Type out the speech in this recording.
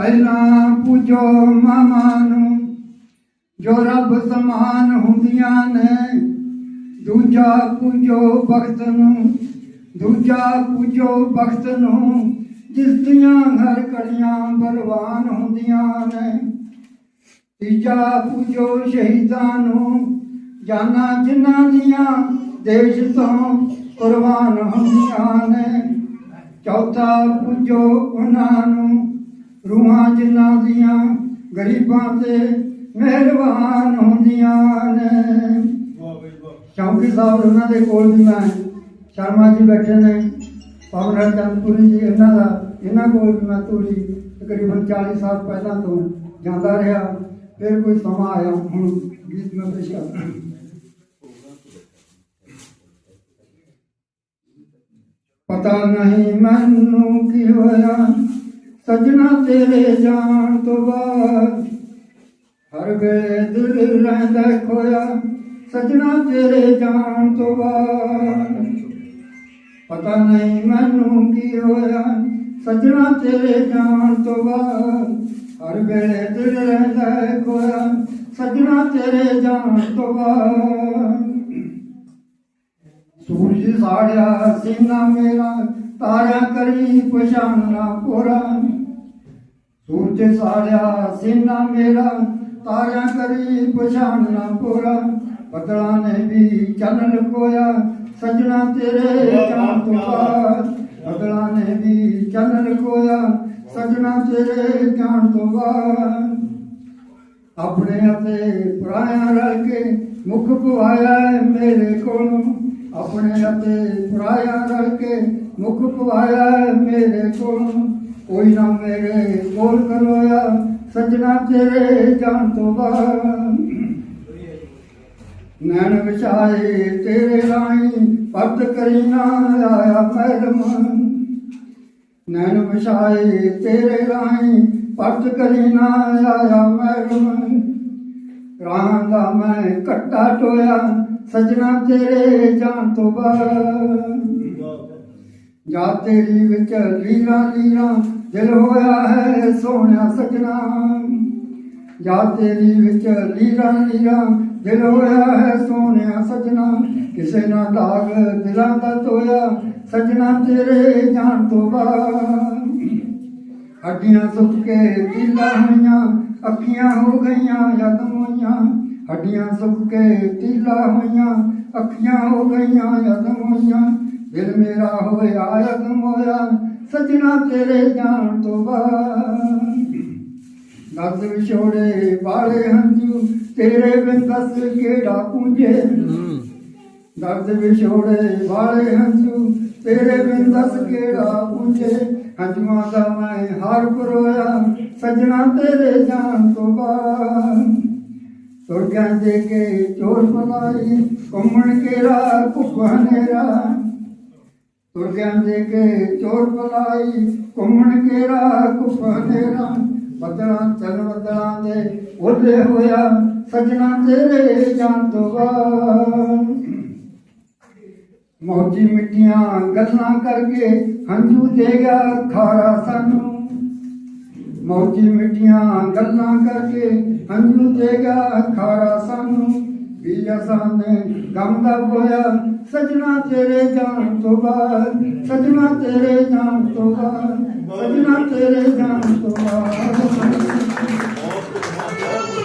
ਪਹਿਲਾਂ ਪੂਜੋ ਮਾਮਾ ਨੂੰ, ਜੋ ਰੱਬ ਸਮਾਨ ਹੁੰਦੀਆਂ ਨੇ। ਦੂਜਾ ਪੂਜੋ ਭਗਤ ਨੂੰ, ਦੂਜਾ ਪੂਜੋ ਭਗਤ ਨੂੰ, ਜਿਸ ਦੀਆਂ ਹਰ ਕੜੀਆਂ ਬਲਵਾਨ ਹੁੰਦੀਆਂ ਨੇ। ਤੀਜਾ ਪੂਜੋ ਸ਼ਹੀਦਾਂ ਨੂੰ, ਜਾਨਾਂ ਜਿਨ੍ਹਾਂ ਦੀਆਂ ਦੇਸ਼ ਤੋਂ ਕੁਰਬਾਨ ਹੁੰਦੀਆਂ ਨੇ। ਚੌਥਾ ਪੂਜੋ ਉਹਨਾਂ ਨੂੰ ਜਿਨ੍ਹਾਂ ਦੀਆਂ ਗਰੀਬਾਂ ਤੇ ਮਿਹਰਬਾਨ ਹੁੰਦੀਆਂ ਨੇ। ਚੌਂਕੀ ਸਾਹਿਬ ਉਹਨਾਂ ਦੇ ਕੋਲ ਵੀ ਮੈਂ ਸ਼ਰਮਾ ਜੀ ਬੈਠੇ ਨੇ। ਪਵਨ ਚੰਦਪੁਰੀ ਜੀ ਇਹਨਾਂ ਦਾ ਇਹਨਾਂ ਕੋਲ ਵੀ ਮੈਂ ਤੋਰੀ। ਤਕਰੀਬਨ 40 ਸਾਲ ਪਹਿਲਾਂ ਤੋਂ ਜਾਂਦਾ ਰਿਹਾ। ਫਿਰ ਕੋਈ ਸਮਾਂ ਆਇਆ। ਹੁਣ ਗੀਤ ਮੈਂ ਪੇਸ਼ ਕਰਦਾ ਪਤਾ ਨਹੀਂ ਮੈਨੂੰ ਕੀ ਹੋਇਆ। ਸਜਣਾ ਤੇਰੇ ਜਾਣ ਤੋਂ ਬਾਅਦ। ਹਰ ਵੇਲੇ ਦਿਲ ਰਹਿੰਦਾ ਖੋਇਆ, ਸਜਣਾ ਤੇਰੇ ਜਾਣ ਤੋਂ ਬਾਅਦ। ਪਤਾ ਨਹੀਂ ਮੈਨੂੰ ਕੀ ਹੋਇਆ, ਸਜਣਾ ਤੇਰੇ ਜਾਣ ਤੋਂ ਬਾਅਦ। ਹਰ ਵੇਲੇ ਦਿਲ ਰਹਿੰਦਾ ਖੋਇਆ, ਸਜਣਾ ਤੇਰੇ ਜਾਣ ਤੋਂ ਬਾਅਦ। ਸੂਰਜ ਸਾੜਿਆ ਸੀਨਾ ਮੇਰਾ, ਤਾਰਿਆਂ ਕਰੀ ਪਛਾਨਣਾ ਪੂਰਾ। ਤੂੰ ਤੇ ਸਾੜਿਆ ਸੀਨਾ ਮੇਰਾ, ਤਾਰਿਆਂ ਕਰੀ ਪਛਾਨਣਾ ਪੂਰਾ। ਬਦਲਾਂ ਨੇ ਵੀ ਚੰਨ ਕੋਇਆ ਸਜਣਾ ਤੇਰੇ ਜਾਣ ਤੋਂ ਬਾਅਦ ਬਦਲਾਂ ਨੇ ਵੀ ਚੰਨ ਕੋਇਆ ਸਜਣਾ ਤੇਰੇ ਜਾਣ ਤੋਂ ਬਾਅਦ ਆਪਣੇ ਅਤੇ ਪਰਾਇਆ ਰਲ ਕੇ ਮੁਖ ਪਵਾਇਆ ਮੇਰੇ ਕੋਲੋਂ। ਆਪਣੇ ਅਤੇ ਪਰਾਇਆ ਰਲ ਕੇ ਮੁਖ ਪਵਾਇਆ ਮੇਰੇ ਕੋਲੋਂ। ਕੋਈ ਨਾ ਮੇਰੇ ਕੋਲ ਕਰੋਇਆ ਸਜਣਾ ਤੇਰੇ ਜਾਣ ਤੋਂ ਬਾਅਦ। ਨੈਣ ਵਿਛਾਏ ਤੇਰੇ ਰਾਹੀਂ ਪਰਤ ਕਰੀ ਨਾ ਆਇਆ ਮੈਡਮ। ਨੈਣ ਵਿਛਾਏ ਤੇਰੇ ਰਾਹੀਂ ਪਰਤ ਕਰੀ ਨਾ ਆਇਆ ਮੈਡਮ। ਰਾਹਾਂ ਦਾ ਮੈਂ ਕੱਟਾ ਟੋਇਆ ਸਜਣਾ ਤੇਰੇ ਜਾਣ ਤੋਂ ਬਾਅਦ। ਜਾ ਤੇਰੀ ਵਿੱਚ ਲੀਰਾ ਲੀਰਾ ਦਿਲ ਹੋਇਆ ਹੈ ਸੋਹਣਿਆ ਸਜਣਾ। ਜਾ ਤੇਰੀ ਵਿੱਚ ਲੀਰਾ ਲੀਰਾ ਦਿਲ ਹੋਇਆ ਹੈ ਸੋਹਣਿਆ ਸਜਣਾ। ਕਿਸੇ ਨਾ ਦਾਗ ਦਿਲਾਂ ਦਾ ਤੋਇਆ, ਸਜਣਾ ਤੇਰੇ ਜਾਣ ਤੋਂ ਬਾਅਦ। ਹੱਡੀਆਂ ਸੁੱਕ ਕੇ ਢੀਲਾ ਹੋਈਆਂ, ਅੱਖੀਆਂ ਹੋ ਗਈਆਂ ਯਤਮ ਹੋਈਆਂ ਹੱਡੀਆਂ ਸੁੱਕ ਕੇ ਢੀਲਾ ਹੋਈਆਂ, ਅੱਖੀਆਂ ਹੋ ਗਈਆਂ ਯਤਮ ਹੋਈਆਂ ਦਿਲ ਮੇਰਾ ਹੋਇਆ ਯਤਮ ਹੋਇਆ ਸਜਣਾ ਤੇਰੇ ਜਾਣ ਤੋਂ ਬਾਅਦ। ਦਰਦ ਵਿਛੋੜੇ ਵਾਲੇ ਹੰਝੂ ਤੇਰੇ ਬਿਨ ਦਸ ਕਿਹੜਾ ਪੁੰਜੇ ਦਰਦ ਵਿਛੋੜੇ ਵਾਲੇ ਹੰਝੂ ਤੇਰੇ ਬਿਨ ਦਸ ਕਿਹੜਾ ਪੁੰਜੇ ਹੰਝੂਆਂ ਦਾ ਮੈਂ ਹਾਰ ਪਰੋਇਆ ਸਜਣਾ ਤੇਰੇ ਜਾਣ ਤੋਂ ਬਾਅਦ। ਤੁਰ ਗਿਆ ਦੇ ਕੇ ਚੋਰ ਪਲਾਈ ਘੁੰਮਣ ਕੇਰਾ ਭੁੱਖ ਹਨੇਰਾ ਤੁਰ ਗਿਆ ਕੇ ਚੋਰ ਪਲਾਈ ਘੁੰਮਣ ਕੇਰਾ ਭੁੱਖ ਬਦਲਾਂ ਚਲ ਬਦਲਾਂ ਦੇ ਉਹਦੇ ਹੋਇਆ, ਸਜਣਾ ਤੇਰੇ ਜਾਣ ਤੋਂ ਬਾਅਦ। ਮੌਜੀ ਮਿੱਠੀਆਂ ਗੱਲਾਂ ਕਰਕੇ ਹੰਝੂ ਦੇਗਾ ਖਾਰਾ ਸਾਨੂੰ। ਮੌਜੀ ਮਿੱਠੀਆਂ ਗੱਲਾਂ ਕਰਕੇ ਹੰਝੂ ਦੇਗਾ ਖਾਰਾ ਸਾਨੂੰ। ਵੀ ਅਸਾਨੇ ਗਮ ਦਾ ਹੋਇਆ ਸਜਣਾ ਤੇਰੇ ਜਾਣ ਤੋਂ ਬਾਅਦ, ਸਜਣਾ ਤੇਰੇ ਜਾਣ ਤੋਂ ਬਾਅਦ, ਸਜਣਾ ਤੇਰੇ ਜਾਣ ਤੋਂ ਬਾਅਦ।